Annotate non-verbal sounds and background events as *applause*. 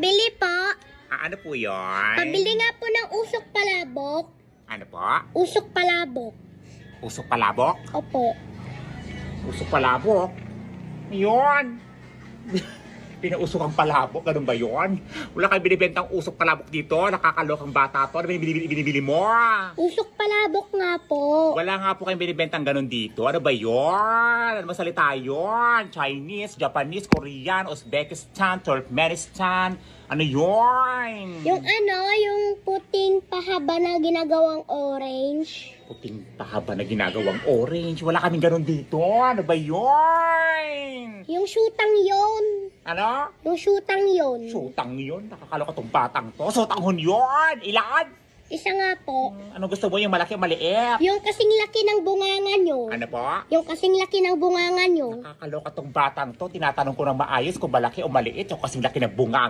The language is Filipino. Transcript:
Pabili po. Ah, ano po yun? Pabili nga po ng usok palabok. Ano po? Usok palabok. Usok palabok? Opo. Usok palabok? Yun! *laughs* Pinausok ang palabok, ganun ba yun? Wala kang binibentang usok palabok dito, nakakalokang bata to. Ano binibili, binibili mo? Usok palabok nga po. Wala nga po kayong binibentang ganun dito. Ano ba yun? Ano masalita yun? Chinese, Japanese, Korean, Uzbekistan, Turkmenistan. Ano yun? Yung ano, yung puting pahaba na ginagawang orange. Puting pahaba na ginagawang orange. Wala kaming ganun dito. Ano ba yun? Yung shootang yon. Ano? Yung shootang yon. Sutang yun. Nakakaloka tong batang to. Sutanghon yun. Ilan? Isa nga po. Ano gusto mo? Yung malaki o maliit? Yung kasing laki ng bunganga nyo. Ano po? Yung kasing laki ng bunganga nyo. Nakakaloka tong batang to. Tinatanong ko ng maayos kung malaki o maliit. Yung kasing laki ng bungang.